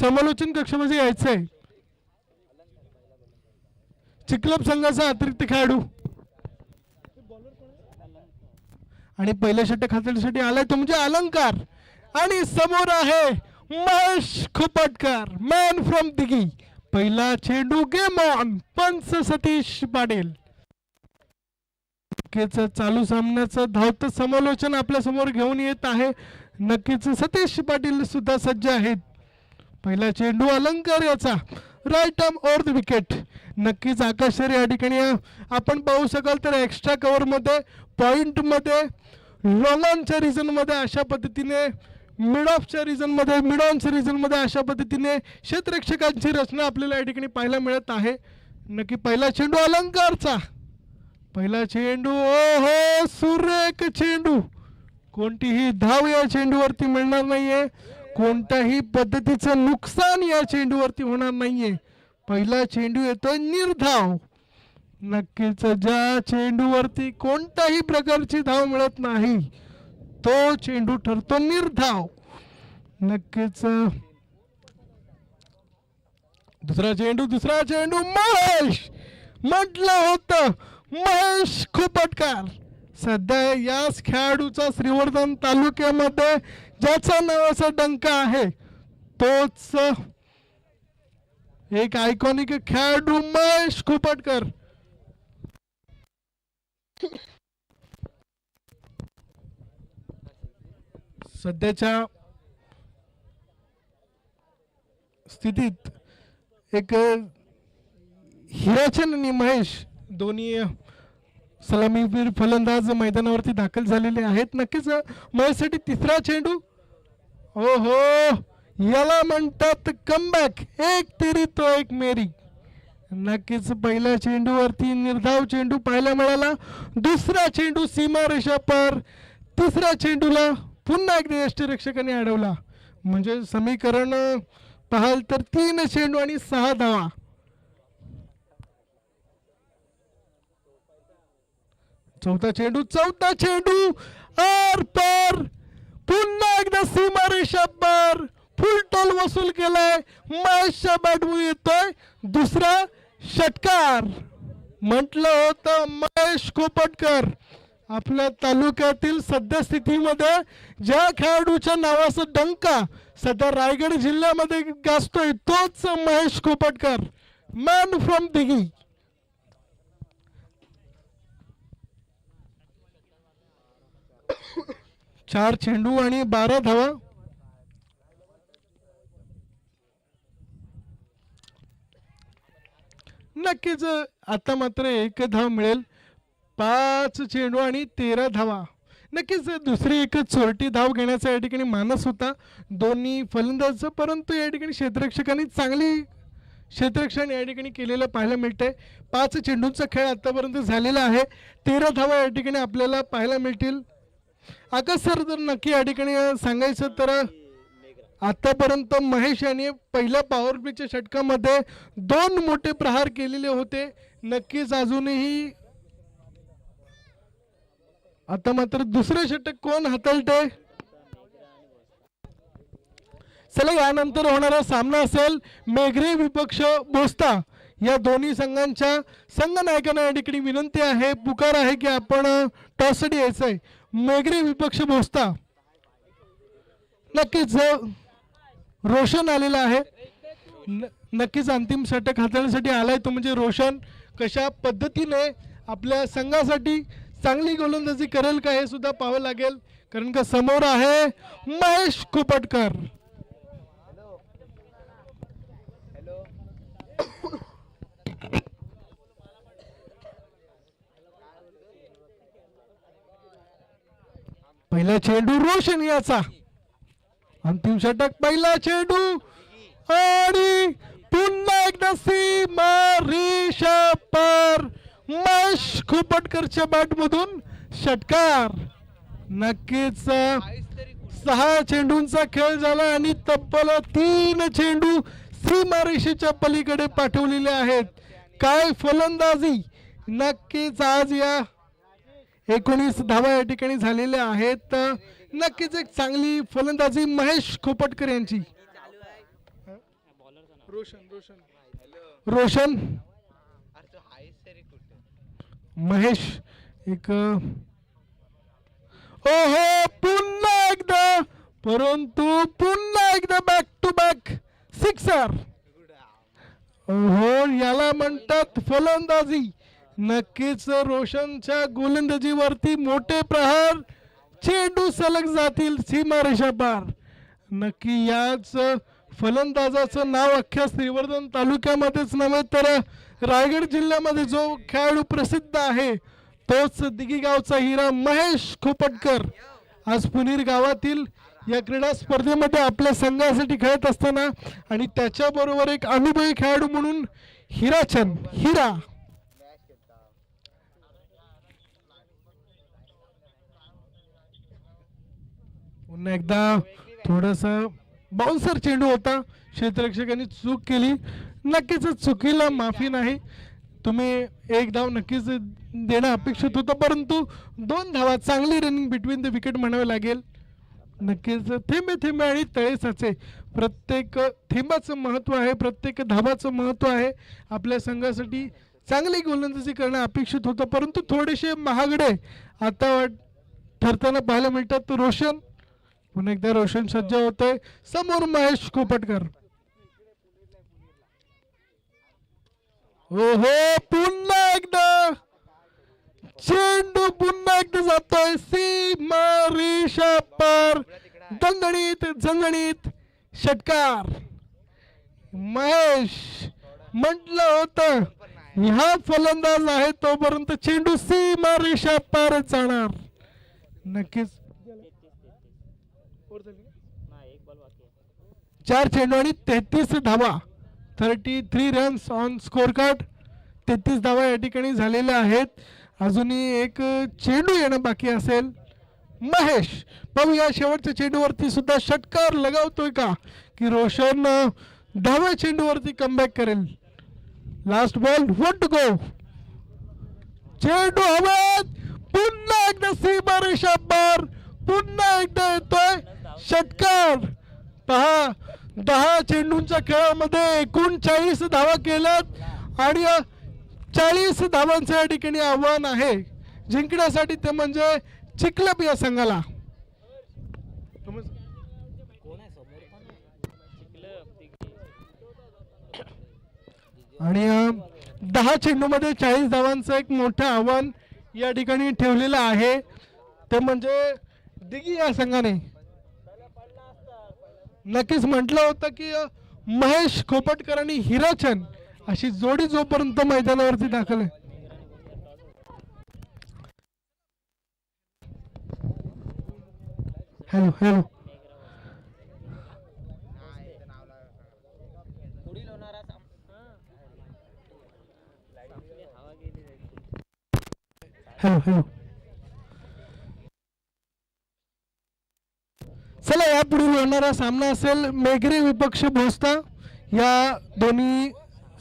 समालोचन कक्षामध्ये म्हणजे यायचं आहे. चिखलप संघाचा अतिरिक्त खेळाडू. आणि पहिल्या षटक हाताळण्यासाठी आलाय तो म्हणजे अलंकार. आणि समोर आहे महेश खोपटकर मॅन फ्रॉम दिगी पहिला चेंडू गेम ऑन पंच सतीश पाटील. नक्कीच चालू सामन्याचं धावतं समालोचन आपल्यासमोर घेऊन येत आहे. नक्कीच सतीश पाटील सुद्धा सज्ज आहेत. पहिला चेंडू अलंकार याचा. Right arm over the wicket नक्कीच आकाश या ठिकाणी आपण पाहू शकाल तर एक्स्ट्रा कवरमध्ये पॉईंटमध्ये लॉंग ऑनच्या रिझनमध्ये अशा पद्धतीने मिड ऑफच्या रिझनमध्ये मिड ऑनच्या रिझनमध्ये अशा पद्धतीने क्षेत्ररक्षकांची रचना आपल्याला या ठिकाणी पाहायला मिळत आहे. नक्की पहिला चेंडू अलंकारचा. पहिला चेंडू ओ हो सुरेख चेंडू. कोणतीही धाव या चेंडूवरती मिळणार नाहीये. कोणत्याही पद्धतीचं नुकसान या चेंडूवरती होणार नाहीये. पहिला चेंडू येतोय निर्धाव. नक्कीच ज्या चेंडूवरती कोणत्याही प्रकारची धाव मिळत नाही तो चेंडू ठरतो निर्धाव. नक्कीच दुसरा चेंडू दुसरा चेंडू महेश! म्हटलं होत महेश खोपटकर सध्या याच खेळाडूचा श्रीवर्धन तालुक्यामध्ये ज्याचा नावाचा डंका आहे तोच एक आयकॉनिक खेळाडू महेश खोपटकर सध्याच्या स्थितीत एक अ, हिराचंद आणि महेश दोन्ही सलामीवीर फलंदाज मैदानावरती दाखल झालेले आहेत. नक्कीच महेशसाठी तिसरा चेंडू हो हो याला म्हणतात कमबॅक एक तेरी तो एक मेरी. नक्कीच पहिल्या चेंडूवरती निर्धाव चेंडू पाहायला मिळाला. दुसरा चेंडू सीमा रेषा पर तिसऱ्या चेंडूला पुन्हा एकदा यष्टीरक्षकाने अडवला. म्हणजे समीकरण पाहाल तर तीन चेंडू आणि सहा धावा. चौथा चेंडू चौथा चेंडू. आर पार. पुन्हा एकदा सीमा पार फुल टोल वसूल केलाय. महेशच्या बॅटमधून येतोय. दुसरा षटकार. म्हटलं होतं महेश कोपटकर. आपल्या तालुक्यातील सद्यस्थितीमध्ये ज्या खेळाडूच्या नावाचा डंका सध्या रायगड जिल्ह्यामध्ये गाजतोय तोच महेश कोपटकर. मॅन फ्रॉम दिघी चार चेंडू आणि बारा धावा. नक्कीच आता मात्र एक धाव मिळेल. पाच चेंडू आणि तेरा धावा. नक्कीच दुसरी एक चोरटी धाव घेण्याचा या ठिकाणी मानस होता. दोन्ही फलंदाज परंतु या ठिकाणी क्षेत्ररक्षकांनी चांगली क्षेत्ररक्षण या ठिकाणी केलेलं पाहायला मिळतंय. पाच चेंडूंचा खेळ आतापर्यंत झालेला आहे. तेरा धावा या ठिकाणी आपल्याला पाहायला मिळतील. आकाश सर जर नक्की या ठिकाणी सांगायचं तर आतापर्यंत महेश यांनी पहिल्या पॉवर प्लेच्या षटकामध्ये दोन मोठे प्रहार केलेले होते. नक्कीच अजूनही आता मात्र दुसरे षटक कोण हाताळते चला यानंतर होणारा सामना असेल मेघरे विपक्ष बोस्ता. या दोन्ही संघांच्या संघ नायकांना या ठिकाणी विनंती आहे पुकार आहे की आपण टॉससाठी यायचं आहे मेघरे विपक्ष बोस्ता नक्कीच रोशन आलेला आहे न- नक्कीच अंतिम षटक हाताळण्यासाठी आलाय तो म्हणजे रोशन. कशा पद्धतीने आपल्या संघासाठी चांगली गोलंदाजी करेल का हे सुद्धा पाहावं लागेल. कारण का समोर आहे महेश कुपटकर पहिला चेंडू रोशन याचा. अंतिम षटक पहिला चेंडू. आणि पुन्हा एकदा सीमा रेषा पार मश खोपटकरच्या बॅट मधून षटकार. नक्कीच सहा चेंडूंचा खेळ झाला आणि तब्बल तीन चेंडू सीमा रेषेच्या पलीकडे पाठवलेले आहेत. काय फलंदाजी. नक्कीच आज या एकोणीस धावा या ठिकाणी झालेल्या आहेत. नक्कीच एक चांगली फलंदाजी महेश खोपटकर यांची. रोशन रोशन. रोशन? महेश एक ओहो पुन्हा एकदा. परंतु पुन्हा एकदा बॅक टू बॅक सिक्सर ओहो याला म्हणतात फलंदाजी. नक्कीच रोशनच्या गोलंदाजीवरती मोठे प्रहार. चेंडू सलग जातील सीमारेषा पार नक्की याच फलंदाजाचं नाव अख्ख्या श्रीवर्धन तालुक्यामध्येच नव्हे तर रायगड जिल्ह्यामध्ये जो खेळाडू प्रसिद्ध आहे तोच दिघी गावचा हिरा महेश खोपटकर. आज पुनीर गावातील या क्रीडा स्पर्धेमध्ये आपल्या संघासाठी खेळत असताना आणि त्याच्याबरोबर एक अनुभवी खेळाडू म्हणून हिराचंद हिरा. पुन्हा एकदा थोडस बाउन्सर चेंडू होता. क्षेत्ररक्षकांनी चूक केली. नक्कीच चुकीला माफी नाही. तुम्ही एक धाव नक्कीच देणं अपेक्षित होतं परंतु दोन धावा चांगली रनिंग बिटवीन द विकेट म्हणावे लागेल. नक्कीच थेंबे थेंबे आणि तळे साचे प्रत्येक थेंबाचं महत्त्व आहे प्रत्येक धाबाचं महत्त्व आहे. आपल्या संघासाठी चांगली गोलंदाजी करणं अपेक्षित होतं परंतु थोडेसे महागडे. आता वाट ठरताना पाहायला मिळतात रोशन. पुन्हा एकदा रोशन सज्ज होते समोर महेश कोपटकर. ओहो पुन्हा एकदा. चेंडू पुन्हा एकदा जातोय. सीमा रेषा पार दंगणीत झणझणीत षटकार. महेश म्हटलं होतं ह्या फलंदाज आहे तोपर्यंत चेंडू सीमा रेषा पारच जाणार. नक्कीच. चार चेंडू आणि तेहतीस धावा. Thirty three runs on score card तेहतीस धावा या ठिकाणी झालेल्या आहेत. अजूनही एक चेंडू येणं बाकी असेल. महेश पाहूया शेवटच्या चेंडूवरती सुद्धा षटकार लगावतोय का? की रोशन दहाव्या चेंडूवरती कमबॅक करेल. लास्ट बॉल वट गो चेंडू हवेत. पुन्हा एकदा सीमा रेषा पार. पुन्हा एकदा येतोय षटकार. पहा दहा चेंडूंच्या खेळामध्ये एकूण चाळीस धावा केल्यात आणि चाळीस धावांचं या ठिकाणी आव्हान आहे. जिंकण्यासाठी ते म्हणजे चिखलप या संघाला. आणि दहा चेंडूमध्ये चाळीस धावांचं एक मोठं आव्हान या ठिकाणी ठेवलेलं आहे. ते म्हणजे दिगी या संघाने. नक्कीच म्हटलं होतं की महेश खोपटकर आणि हिराचंद अशी जोडी जोपर्यंत मैदानावरती दाखल आहे. Hello hello. Hello hello. चला या पुढील होणारा सामना असेल मेघरे विपक्ष भोसता. या दोन्ही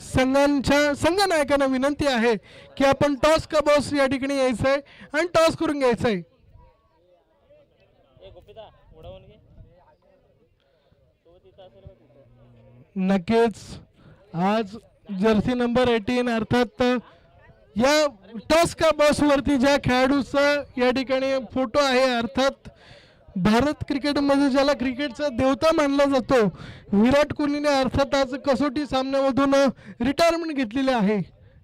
संघांच्या संघनायकांना विनंती आहे की आपण टॉस का बॉस या ठिकाणी यायचं आहे आणि टॉस करून घ्यायचं आहे नक्कीच. आज जर्सी नंबर एटीन अर्थात या टॉस का बॉस वरती ज्या खेळाडूचा या ठिकाणी फोटो आहे अर्थात भारत क्रिकेटमध्ये ज्याला क्रिकेटचा देवता मानला जातो विराट कोहलीने अर्थात आज कसोटी सामन्यामधून रिटायरमेंट घेतलेली आहे.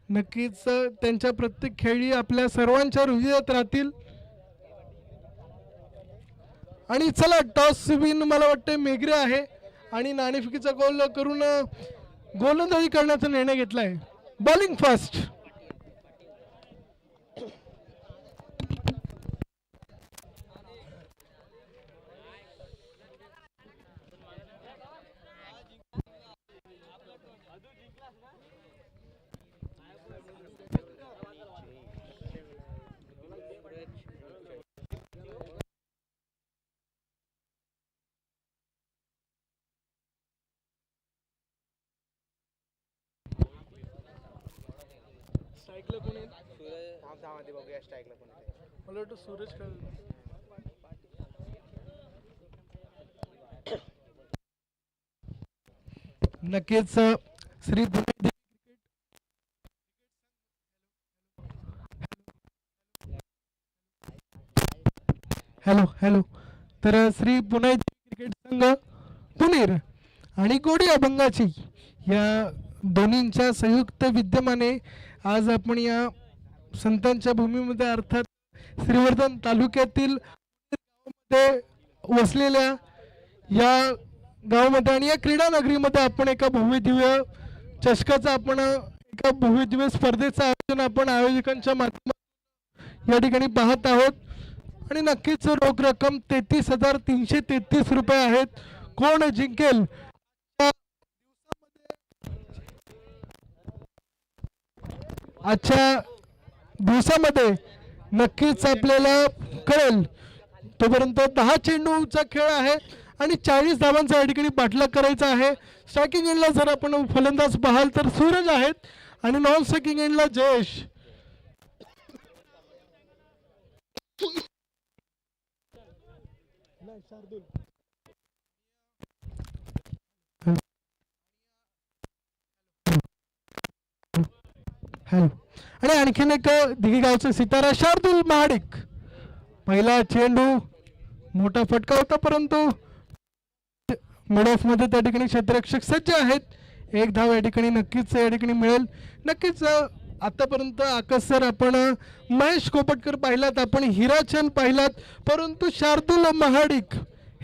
नक्कीच त्यांच्या प्रत्येक खेळी आपल्या सर्वांच्या हृदयात राहतील. आणि चला टॉस विन मला वाटते मेघरे आहे. आणि नाणेफिकीचा गोल करून गोलंदाजी करण्याचा निर्णय घेतला आहे बॉलिंग फास्ट स्ट्राईकला कोण आधी बघूया स्ट्राईकला कोण. मला वाटतं सूरज खेळ नक्कीच अ, श्री पुणे हॅलो हॅलो तर अ, श्री पुणे क्रिकेट संघ पुणेर आणि गोडी अभंगाची या दोन्हींच्या संयुक्त विद्यमाने आज आपण या संतांच्या भूमीमध्ये अर्थात श्रीवर्धन तालुक्यातील गावामध्ये वसलेल्या या गावामध्ये आणि या क्रीडा नगरीमध्ये आपण एका भव्यदिव्य चषकाचं आपण एका भव्यदिव्य स्पर्धेचं आयोजन आपण आयोजकांच्या माध्यमातून या ठिकाणी पाहत आहोत. आणि नक्कीच रोख रक्कम तेहतीस हजार तीनशे तेहतीस रुपये आहेत. कोण जिंकेल या आजच्या दिवसामध्ये नक्कीच आपल्याला कळेल. तोपर्यंत दहा चेंडूचा खेळ आहे आणि चाळीस धावांचा या ठिकाणी पाठलाग करायचा आहे. स्ट्रायकिंग एंडला जर आपण फलंदाज पाहाल तर सूरज आहेत आणि नॉन स्ट्रायकिंग एंडला जयेश. हॅलो आणि आणखीन एक दिघेगावचं सितारा शार्दुल महाडिक. पहिला चेंडू मोठा फटका होता परंतु मिड ऑफमध्ये त्या ठिकाणी क्षेत्ररक्षक सज्ज आहेत. एक धाव या ठिकाणी नक्कीच या ठिकाणी मिळेल. नक्कीच आतापर्यंत आकाश सर आपण महेश कोपटकर पाहिलात आपण हिराचंद पाहिलात परंतु शार्दुल महाडिक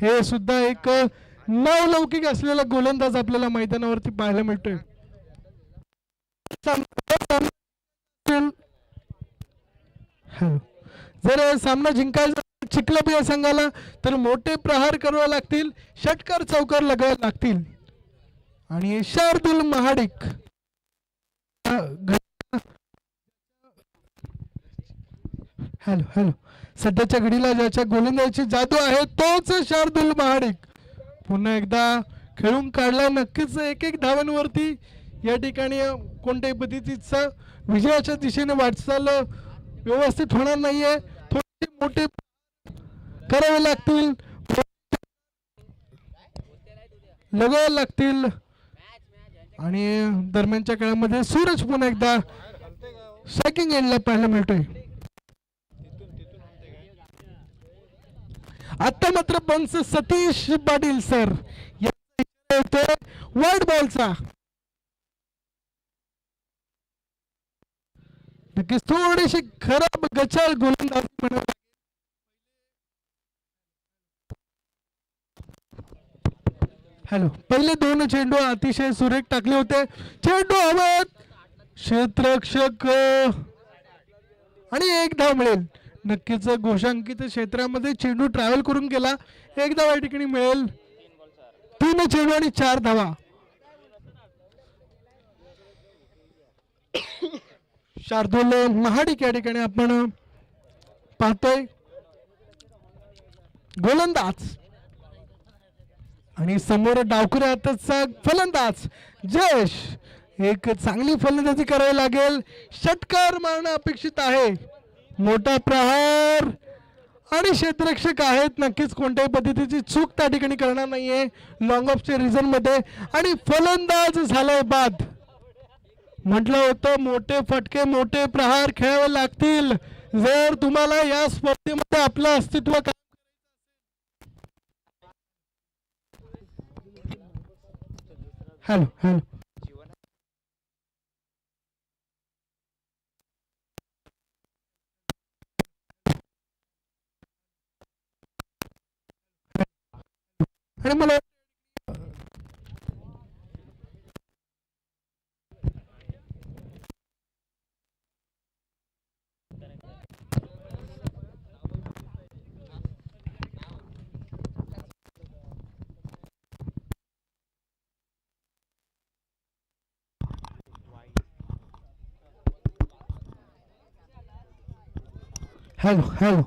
हे सुद्धा एक नवलौकिक असलेला गोलंदाज आपल्याला मैदानावरती पाहायला मिळतोय. असेल हॅलो. जर सामना जिंकायचा चिखलं या संघाला तर मोठे प्रहार करावे लागतील षटकार चौकार लगावे लागतील. आणि शार्दुल महाडिक हॅलो हॅलो. सध्याच्या घडीला ज्याच्या गोलंदाजीची जादू आहे तोच शार्दुल महाडिक. पुन्हा एकदा खेळून काढला नक्कीच एक एक धावांवरती. या ठिकाणी कोणत्याही पद्धतीचा विजयाच्या दिशेने वाटचाल व्यवस्थित होणार नाहीये. थोडे मोठे करावे लागतील. लगावे लागतील. आणि दरम्यानच्या काळामध्ये सूरज पुन्हा एकदा सेकंड एंडला पाहायला मिळतोय. आता मात्र पंच सतीश पाटील सर. वाईट बॉलचा नक्कीच. थोडीशी खराब गचाळ गोलंदाज म्हणावं हॅलो. पहिले दोन चेंडू अतिशय सुरेख टाकले होते. चेंडू हवेत. क्षेत्रक्षक आणि एक धाव मिळेल. नक्कीच घोषांकित क्षेत्रामध्ये चेंडू ट्रॅव्हल करून गेला. एक धाव या ठिकाणी मिळेल. तीन चेंडू आणि चार धावा. शार्दूल महाडिक या ठिकाणी आपण पाहतोय. गोलंदाज. आणि समोर डावकरी फलंदाज. जयश. एक चांगली फलंदाजी करावी लागेल. षटकार मारणं अपेक्षित आहे. मोठा प्रहार. आणि क्षेत्ररक्षक आहेत. नक्कीच कोणत्याही पद्धतीची चूक त्या ठिकाणी करणार नाहीये. लॉंग ऑफच्या रिझनमध्ये आणि फलंदाज झालाय बाद. म्हटलं होतं मोठे फटके मोठे प्रहार खेळावे लागतील. जर तुम्हाला या स्पर्धेमध्ये आपलं अस्तित्व काय हॅलो हॅलो. आणि मला हॅलो हॅलो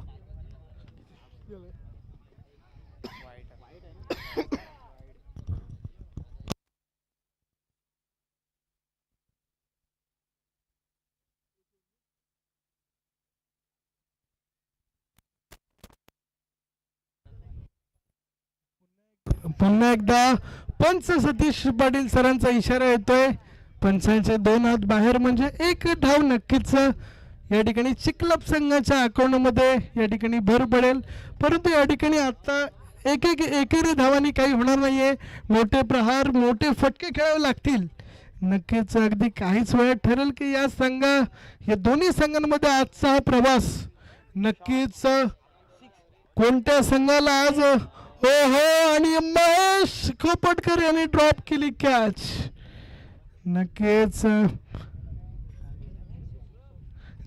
पुन्हा एकदा पंच सतीश पाटील सरांचा इशारा येतोय. पंचांचे दोन हात बाहेर म्हणजे एक धाव नक्कीच. या ठिकाणी चिखलप संघाच्या अकाउंटमध्ये या ठिकाणी भर पडेल. परंतु या ठिकाणी आत्ता एक एक एकेरी धावानी काही होणार नाहीये. मोठे प्रहार मोठे फटके खेळावे लागतील. नक्कीच अगदी काहीच वेळात ठरेल की या संघ या दोन्ही संघांमध्ये आजचा हा प्रवास नक्कीच कोणत्या संघाला आज हो हो आणि महेश खोपटकर यांनी ड्रॉप केली कॅच नक्कीच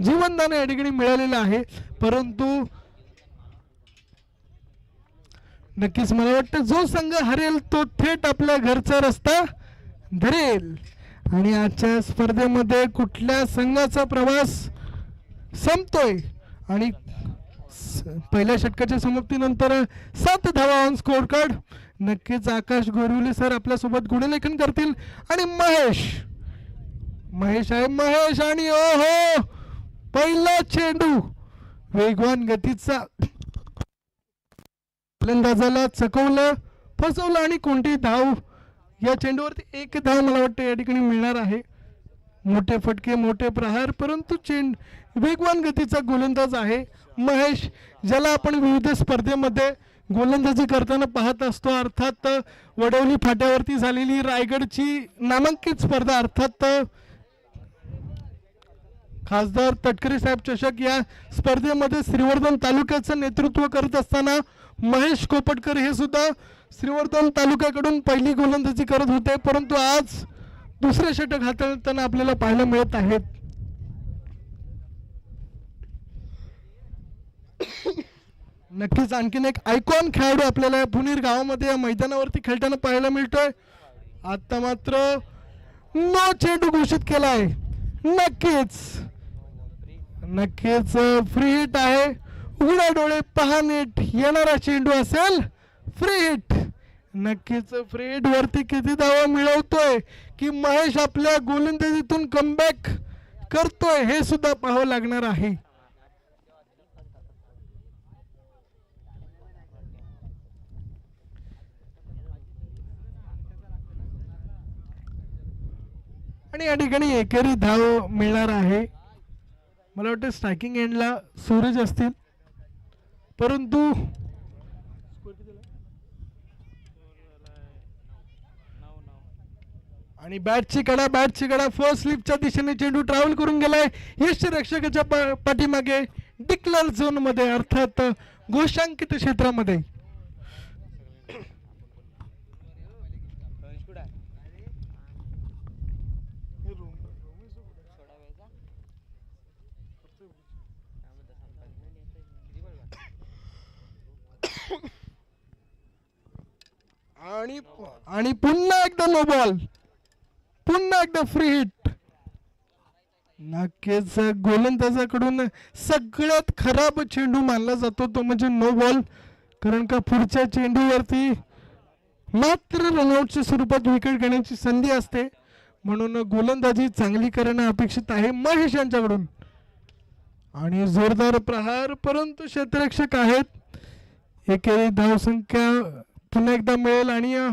जीवनदान या ठिकाणी मिळालेलं आहे. परंतु नक्कीच मला वाटतं जो संघ हरेल तो थेट आपल्या घरचा रस्ता धरेल. आणि आजच्या स्पर्धेमध्ये कुठल्या संघाचा प्रवास संपतोय? आणि पहिल्या षटकाच्या समाप्तीनंतर सात धावा ऑन स्कोर कार्ड नक्कीच आकाश गोरिवले सर आपल्यासोबत गुणलेखन करतील. आणि महेश. महेश आहे महेश आणि ओ हो पहिला चेंडू वेगवान गतीचा फलंदाजाला चकवलं फसवलं आणि कोणती धाव या चेंडूवरती एक धाव मला वाटतं या ठिकाणी मिळणार आहे. मोठे फटके मोठे प्रहार परंतु चेंड वेगवान गतीचा गोलंदाज आहे. महेश ज्याला आपण विविध स्पर्धेमध्ये गोलंदाजी करताना पाहत असतो अर्थात वडवली फाट्यावरती झालेली रायगडची नामांकित स्पर्धा अर्थात खासदार तटकरे साहेब चषक या स्पर्धेमध्ये श्रीवर्धन तालुक्याचं नेतृत्व करत असताना महेश कोपटकर हे सुद्धा श्रीवर्धन तालुक्याकडून पहिली गोलंदाजी करत होते परंतु आज दुसरे षटक हाताळताना आपल्याला पाहायला मिळत आहेत. नक्कीच आणखीन एक आयकॉन खेळाडू आपल्याला पुणेर गावामध्ये या मैदानावरती खेळताना पाहायला मिळतोय. आता मात्र नो चेंडू घोषित केलाय. नक्कीच नक्कीच फ्री हिट आहे. उघडा डोळे पहा नीट येणारा चेंडू असेल. फ्री हिट नक्कीच फ्री हिट वरती किती धावा मिळवतोय की महेश आपल्या गोलंदाजीतून कमबॅक करतोय हे सुद्धा पाहावं लागणार आहे. आणि या ठिकाणी एकेरी धाव मिळणार आहे. मला वाटतं स्ट्रायकिंग एंडला सूरज असतील. परंतु आणि बॅटची कडा बॅटची कडा फर्स्ट स्लिपच्या दिशेने चेंडू ट्रॅव्हल करून गेलाय. यश रक्षकाच्या पाठीमागे डिक्लर झोनमध्ये अर्थात घोषांकित क्षेत्रामध्ये रमेश कुठं आहे सोडा वेळचा त्यामध्ये संपायचं. किती बॉल बाकी? आणि आणि पुन्हा एकदा नो बॉल पुन्हा एकदा फ्री हिट नक्कीच गोलंदाजाकडून सगळ्यात खराब चेंडू मानला जातो तो म्हणजे नो बॉल कारण का पुढच्या चेंडूवरती मात्र रनआउटच्या स्वरूपात विकेट घेण्याची संधी असते. म्हणून गोलंदाजी चांगली करणं अपेक्षित आहे महेश यांच्याकडून. आणि जोरदार प्रहार परंतु क्षेत्ररक्षक आहेत. एकेरी धावसंख्या पुन्हा एकदा मिळेल आणि अ,